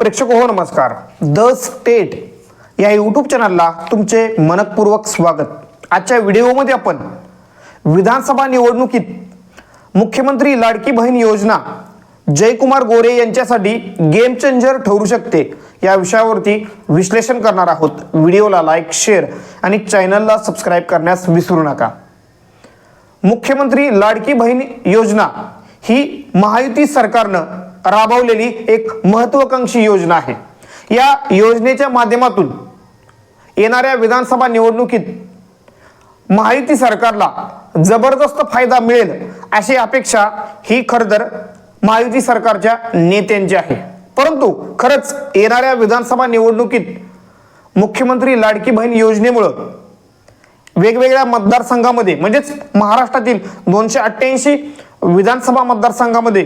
प्रेक्षक हो नमस्कार. द स्टेट या यूट्यूब चॅनलला तुमचे मनपूर्वक स्वागत. आजच्या व्हिडिओमध्ये आपण विधानसभा निवडणुकीत मुख्यमंत्री लाडकी बहीण योजना जयकुमार गोरे यांच्यासाठी गेम चेंजर ठरू शकते या विषयावरती विश्लेषण करणार आहोत. व्हिडिओला लाईक शेअर आणि चॅनलला सबस्क्राईब करण्यास विसरू नका. मुख्यमंत्री लाडकी बहीण योजना ही महायुती सरकारनं राबवलेली एक महत्वाकांक्षी योजना आहे. या योजनेच्या माध्यमातून येणाऱ्या विधानसभा निवडणुकीत महायुती सरकारला जबरदस्त फायदा मिळेल अशी अपेक्षा ही खरंतर महायुती सरकारच्या नेत्यांची आहे. परंतु खरंच येणाऱ्या विधानसभा निवडणुकीत मुख्यमंत्री लाडकी बहीण योजनेमुळं वेगवेगळ्या मतदारसंघामध्ये म्हणजेच महाराष्ट्रातील दोनशे अठ्ठ्याऐंशी विधानसभा मतदारसंघामध्ये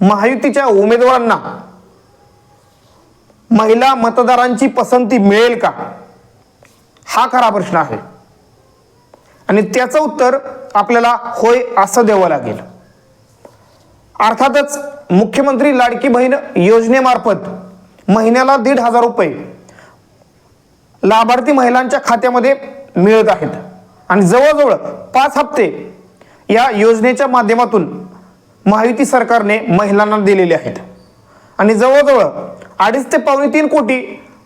महायुतीच्या उमेदवारांना महिला मतदारांची पसंती मिळेल का? हा खरा प्रश्न आहे. आणि त्याचं उत्तर आपल्याला होय असं द्यावं लागेल. अर्थातच मुख्यमंत्री लाडकी बहीण योजनेमार्फत महिन्याला दीड हजार रुपये लाभार्थी महिलांच्या खात्यामध्ये मिळत आहेत. आणि जवळजवळ पाच हप्ते या योजनेच्या माध्यमातून महायुती सरकारने महिलांना दिलेले आहेत. आणि जवळजवळ अडीच ते पावणे तीन कोटी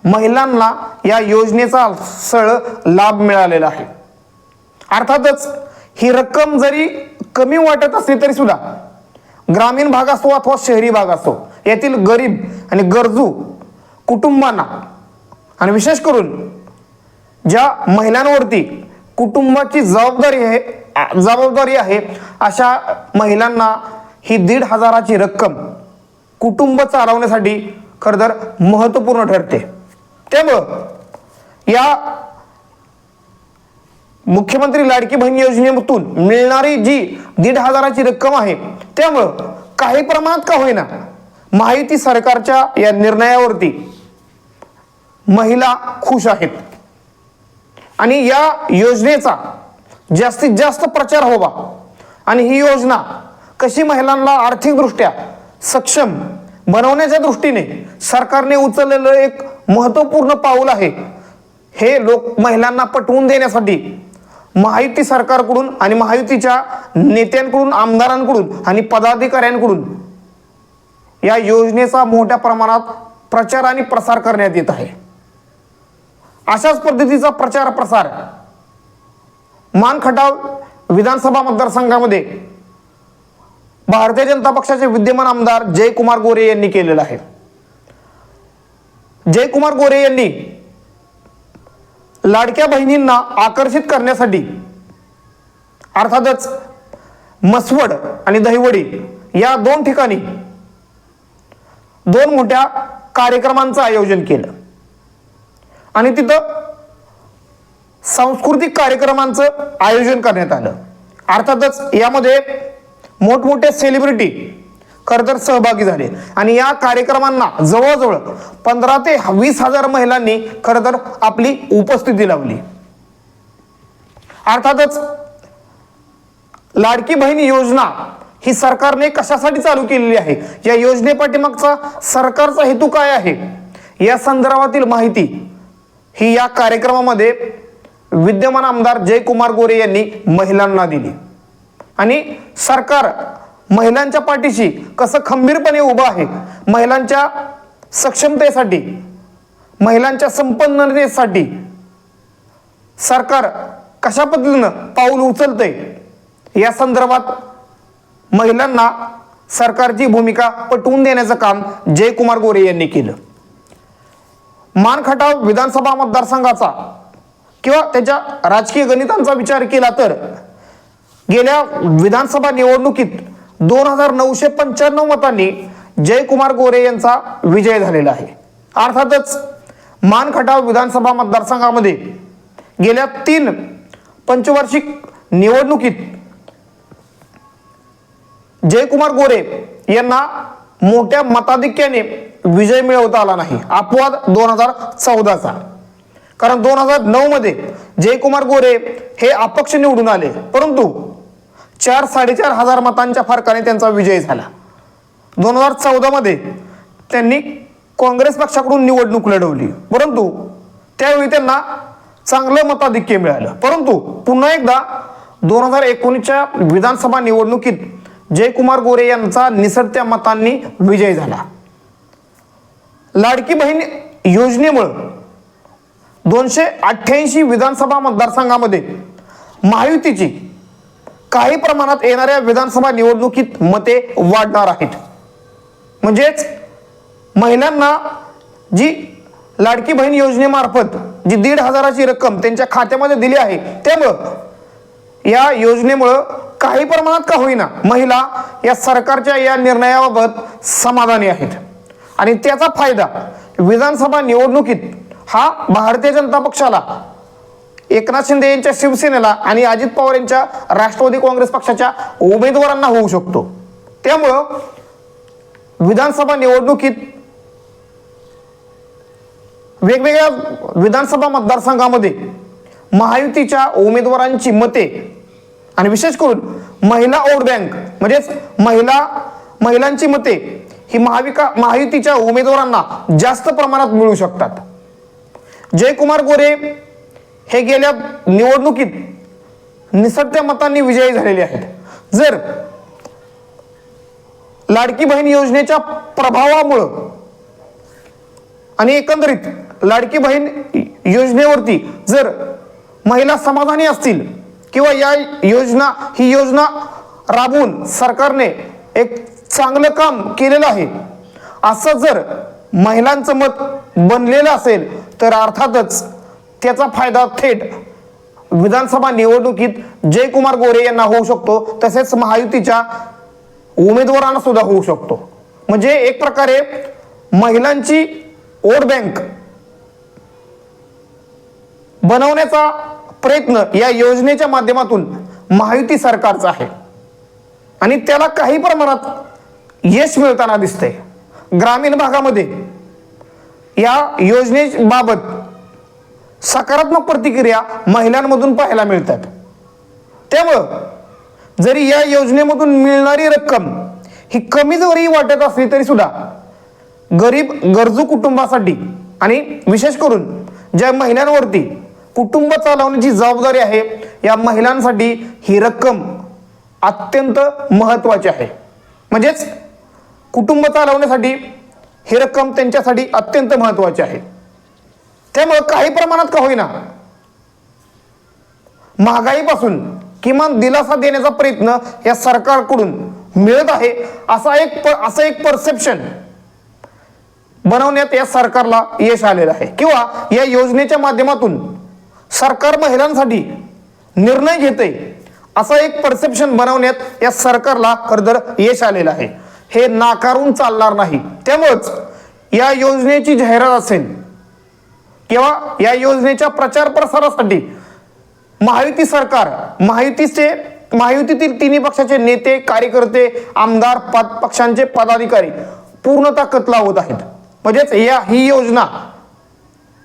महिलांना या योजनेचा सळ लाभ मिळालेला आहे. अर्थातच ही रक्कम जरी कमी वाटत असली तरी सुद्धा ग्रामीण भाग असो अथवा शहरी भाग असो यातील गरीब आणि गरजू कुटुंबांना आणि विशेष करून ज्या महिलांवरती कुटुंबाची जबाबदारी आहे जबाबदारी आहे अशा महिलांना ही दीड हजाराची रक्कम कुटुंब चालवण्यासाठी खरं तर महत्त्वपूर्ण ठरते. त्यामुळं या मुख्यमंत्री लाडकी बहीण योजनेतून मिळणारी जी दीड हजाराची रक्कम आहे त्यामुळं काही प्रमाणात का होईना माहिती सरकारच्या या निर्णयावरती महिला खुश आहेत. आणि या योजनेचा जास्तीत जास्त प्रचार व्हावा. आणि ही योजना कशी महिलांना आर्थिकदृष्ट्या सक्षम बनवण्याच्या दृष्टीने सरकारने उचललेलं एक महत्त्वपूर्ण पाऊल आहे हे लोक महिलांना पटवून देण्यासाठी महायुती सरकारकडून आणि महायुतीच्या नेत्यांकडून आमदारांकडून आणि पदाधिकाऱ्यांकडून या योजनेचा मोठ्या प्रमाणात प्रचार आणि प्रसार करण्यात येत आहे. अशाच पद्धतीचा प्रचार प्रसार मानखटाव विधानसभा मतदारसंघामध्ये भारतीय जनता पक्षाचे विद्यमान आमदार जयकुमार गोरे यांनी केलेलं आहे. जयकुमार गोरे यांनी लाडक्या बहिणींना आकर्षित करण्यासाठी अर्थातच मसवड आणि दहिवडी या दोन ठिकाणी दोन मोठ्या कार्यक्रमांचं आयोजन केलं. आणि तिथं सांस्कृतिक कार्यक्रमांचं आयोजन करण्यात आलं. अर्थातच यामध्ये मोठमोठे सेलिब्रिटी खरं तर सहभागी झाले. आणि या कार्यक्रमांना जवळजवळ पंधरा ते वीस हजार महिलांनी खरं तर आपली उपस्थिती लावली. अर्थातच लाडकी बहीण योजना ही सरकारने कशासाठी चालू केलेली आहे? या योजनेपाठीमागचा सरकारचा हेतू काय आहे? या संदर्भातील माहिती ही या कार्यक्रमामध्ये विद्यमान आमदार जयकुमार गोरे यांनी महिलांना दिली. आणि सरकार महिलांच्या पाठीशी कसं खंबीरपणे उभं आहे महिलांच्या सक्षमतेसाठी महिलांच्या संपन्नतेसाठी सरकार कशा पद्धतीनं पाऊल उचलतंय या संदर्भात महिलांना सरकारची भूमिका पटवून देण्याचं काम जयकुमार गोरे यांनी केलं. मानखटाव विधानसभा मतदारसंघाचा किंवा त्याच्या राजकीय गणितांचा विचार केला तर गेल्या विधानसभा निवडणुकीत दोन हजार नऊशे पंच्याण्णव मतांनी जयकुमार गोरे यांचा विजय झालेला आहे. अर्थातच मानखटाव विधानसभा मतदारसंघामध्ये गेल्या तीन पंचवार्षिक निवडणुकीत जयकुमार गोरे यांना मोठ्या मताधिक्याने विजय मिळवता आला नाही. अपवाद दोन हजार चौदाचा. कारण दोन हजार नऊ मध्ये जयकुमार गोरे हे अपक्ष निवडून आले. परंतु चार साडेचार हजार मतांच्या फरकाने त्यांचा विजय झाला. दोन हजार चौदामध्ये त्यांनी काँग्रेस पक्षाकडून निवडणूक लढवली. परंतु त्यावेळी त्यांना चांगलं मताधिक्य मिळालं. परंतु पुन्हा एकदा दोन हजार एकोणीसच्या विधानसभा निवडणुकीत जयकुमार गोरे यांचा निसटत्या मतांनी विजय झाला. लाडकी बहीण योजनेमुळं दोनशे अठ्ठ्याऐंशी विधानसभा मतदारसंघामध्ये महायुतीची काही प्रमाणात येणाऱ्या विधानसभा निवडणुकीत मते वाढणार आहेत. म्हणजेच महिलांना जी लाडकी बहीण योजनेमार्फत जी दीड हजाराची रक्कम त्यांच्या खात्यामध्ये दिली आहे त्यामुळं या योजनेमुळं काही प्रमाणात का होईना महिला या सरकारच्या या निर्णयाबाबत समाधानी आहेत. आणि त्याचा फायदा विधानसभा निवडणुकीत हा भारतीय जनता पक्षाला एकनाथ शिंदे यांच्या शिवसेनेला आणि अजित पवार यांच्या राष्ट्रवादी काँग्रेस पक्षाच्या उमेदवारांना होऊ शकतो. त्यामुळं विधानसभा निवडणुकीत वेगवेगळ्या विधानसभा मतदारसंघामध्ये महायुतीच्या उमेदवारांची मते आणि विशेष करून महिला वोट बँक म्हणजेच महिला महिलांची मते ही महाविका महायुतीच्या उमेदवारांना जास्त प्रमाणात मिळू शकतात. जयकुमार गोरे हे गेल्या निवडणुकीत निसटत्या मतांनी विजयी झालेले आहेत. जर लाडकी बहीण योजनेच्या प्रभावामुळं आणि एकंदरीत लाडकी बहीण योजनेवरती जर महिला समाधानी असतील किंवा या योजना ही योजना राबवून सरकारने एक चांगलं काम केलेलं आहे असं जर महिलांचं मत बनलेलं असेल तर अर्थातच त्याचा फायदा थेट विधानसभा निवडणुकीत जयकुमार गोरे यांना होऊ शकतो. तसेच महायुतीच्या उमेदवारांना सुद्धा होऊ शकतो. म्हणजे एक प्रकारे महिलांची वोट बँक बनवण्याचा प्रयत्न या योजनेच्या माध्यमातून महायुती सरकारचा आहे. आणि त्याला काही प्रमाणात यश मिळताना दिसते ग्रामीण भागामध्ये या योजनेबाबत सकारात्मक प्रतिक्रिया महिलांमधून पाहायला मिळतात. त्यामुळं जरी या योजनेमधून मिळणारी रक्कम ही कमी जरी वाटत असली तरी सुद्धा गरीब गरजू कुटुंबासाठी आणि विशेष करून ज्या महिलांवरती कुटुंब चालवण्याची जबाबदारी आहे या महिलांसाठी ही रक्कम अत्यंत महत्त्वाची आहे. म्हणजेच कुटुंब चालवण्यासाठी ही रक्कम त्यांच्यासाठी अत्यंत महत्त्वाची आहे. त्यामुळं काही प्रमाणात का होईना. महागाईपासून किमान दिलासा देण्याचा प्रयत्न या सरकारकडून मिळत आहे असा एक असं एक परसेप्शन बनवण्यात या सरकारला यश आलेलं आहे. किंवा या योजनेच्या माध्यमातून सरकार महिलांसाठी निर्णय घेते असं एक परसेप्शन बनवण्यात या सरकारला खरंतर यश आलेलं आहे. हे नाकारून चालणार नाही. त्यामुळंच या योजनेची जाहिरात असेल किंवा या योजनेच्या प्रचार प्रसारासाठी महायुती सरकार महायुतीचे महायुतीतील तिन्ही पक्षाचे नेते कार्यकर्ते आमदार पद पक्षांचे पदाधिकारी पूर्णतः कतला होत आहेत. म्हणजेच या ही योजना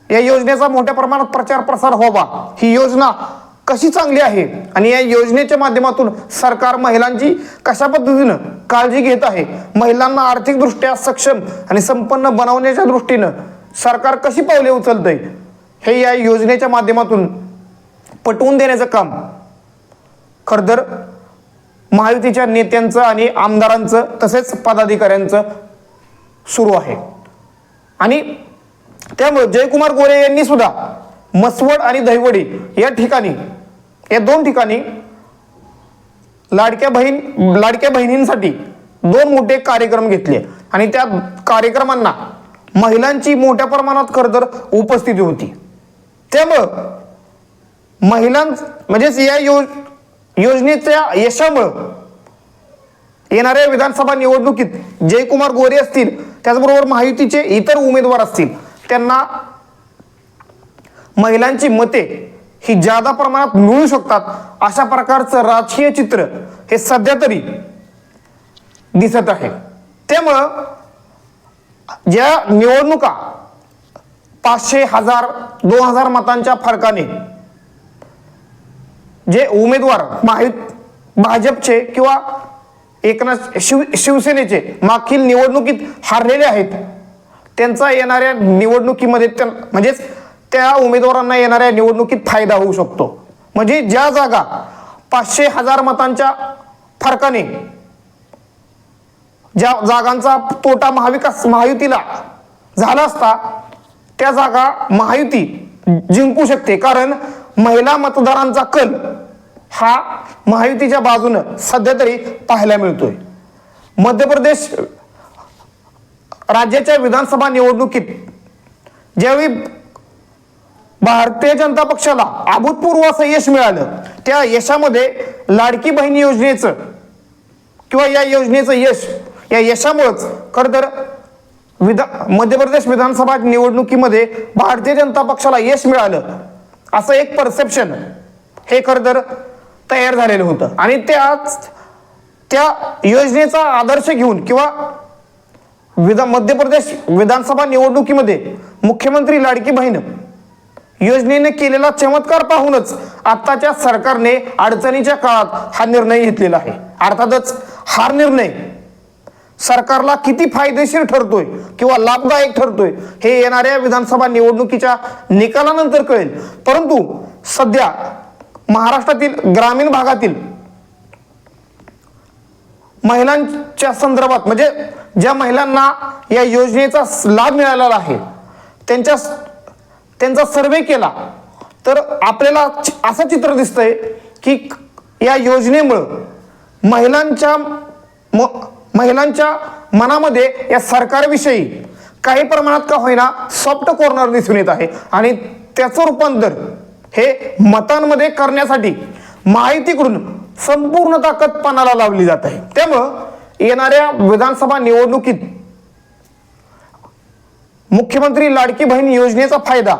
या योजनेचा मोठ्या प्रमाणात प्रचार प्रसार व्हावा. ही योजना कशी चांगली आहे? आणि या योजनेच्या माध्यमातून सरकार महिलांची कशा पद्धतीनं काळजी घेत आहे? महिलांना आर्थिकदृष्ट्या सक्षम आणि संपन्न बनवण्याच्या दृष्टीनं सरकार कशी पावले उचलतंय? हे या योजनेच्या माध्यमातून पटवून देण्याचं काम. खरंतर महायुतीच्या नेत्यांचं आणि आमदारांचं तसेच पदाधिकाऱ्यांचं सुरू आहे. आणि त्यामुळे जयकुमार गोरे यांनी सुद्धा मसवड आणि दहिवडी या ठिकाणी या दोन ठिकाणी लाडक्या बहीण लाडक्या बहिणींसाठी दोन मोठे कार्यक्रम घेतले. आणि त्या कार्यक्रमांना महिलांची मोठ्या प्रमाणात खरं तर उपस्थिती होती. त्यामुळं महिलां म्हणजेच या योज योजनेच्या यशामुळं येणाऱ्या विधानसभा निवडणुकीत जयकुमार गोरे असतील त्याचबरोबर महायुतीचे इतर उमेदवार असतील त्यांना महिलांची मते ही जादा प्रमाणात मिळू शकतात अशा प्रकारचं राजकीय चित्र हे सध्या तरी दिसत आहे. त्यामुळं ज्या निवडणुका पाचशे हजार दोन हजार मतांच्या फरकाने जे उमेदवार महायु भाजपचे किंवा एकनाथ शिव शिवसेनेचे मागील निवडणुकीत हारलेले आहेत त्यांचा येणाऱ्या निवडणुकीमध्ये त्या म्हणजेच त्या उमेदवारांना येणाऱ्या निवडणुकीत फायदा होऊ शकतो. म्हणजे ज्या जागा पाचशे हजार मतांच्या फरकाने ज्या जागांचा तोटा महाविकास महायुतीला झाला असता त्या जागा महायुती जिंकू शकते. कारण महिला मतदारांचा कल हा महायुतीच्या बाजूनं सध्या तरी पाहायला मिळतोय. मध्य प्रदेश राज्याच्या विधानसभा निवडणुकीत ज्यावेळी भारतीय जनता पक्षाला अभूतपूर्व असं यश मिळालं त्या यशामध्ये लाडकी बहीण योजनेचं किंवा या योजनेचं यश या यशामुळंच खरं तर विधा मध्य प्रदेश विधानसभा निवडणुकीमध्ये भारतीय जनता पक्षाला यश मिळालं. असं एक परसेप्शन हे खरं तर तयार झालेलं होतं. आणि त्याच त्या योजनेचा आदर्श घेऊन किंवा विधा मध्य प्रदेश विधानसभा निवडणुकीमध्ये मुख्यमंत्री लाडकी बहीण योजनेने केलेला चमत्कार पाहूनच आत्ताच्या सरकारने अडचणीच्या काळात हा निर्णय घेतलेला आहे. अर्थातच हा निर्णय सरकारला किती फायदेशीर ठरतोय किंवा लाभदायक ठरतोय हे येणाऱ्या विधानसभा निवडणुकीच्या निकालानंतर कळेल. परंतु सध्या महाराष्ट्रातील ग्रामीण भागातील महिलांच्या संदर्भात म्हणजे ज्या महिलांना या योजनेचा लाभ मिळालेला आहे त्यांच्या त्यांचा सर्वे केला तर आपल्याला असं चित्र दिसतंय की या योजनेमुळं महिलांच्या म महिलांच्या मनामध्ये या सरकारविषयी काही प्रमाणात का होईना सॉफ्ट कॉर्नर दिसून येत आहे. आणि त्याचं रूपांतर हे मतांमध्ये करण्यासाठी माहितीकडून संपूर्ण ताकद पणाला लावली जात आहे. त्यामुळं येणाऱ्या विधानसभा निवडणुकीत मुख्यमंत्री लाडकी बहीण योजनेचा फायदा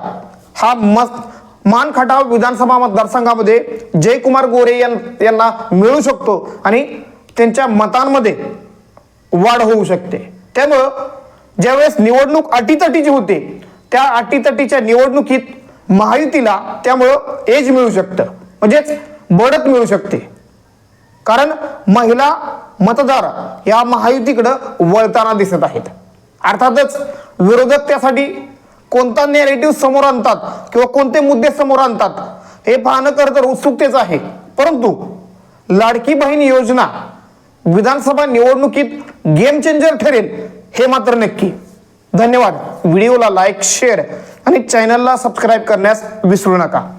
हा मस्त मान खटाव विधानसभा मतदारसंघामध्ये जयकुमार गोरे यां- यांना मिळू शकतो. आणि त्यांच्या मतांमध्ये वाढ होऊ शकते. त्यामुळं ज्यावेळेस निवडणूक अटीतटीची होते त्या अटीतटीच्या निवडणुकीत महायुतीला त्यामुळं एज मिळू शकतं. म्हणजेच बढत मिळू शकते. कारण महिला मतदार या महायुतीकडं वळताना दिसत आहेत. अर्थातच विरोधक त्यासाठी कोणता नेरेटिव्ह समोर आणतात किंवा कोणते मुद्दे समोर आणतात हे पाहणं खरं तर उत्सुकतेच आहे. परंतु लाडकी बहीण योजना विधानसभा निवडणुकीत गेम चेंजर ठरेल हे मात्र नक्की. धन्यवाद. व्हिडिओला लाईक शेअर आणि चॅनलला सबस्क्राईब करण्यास विसरू नका.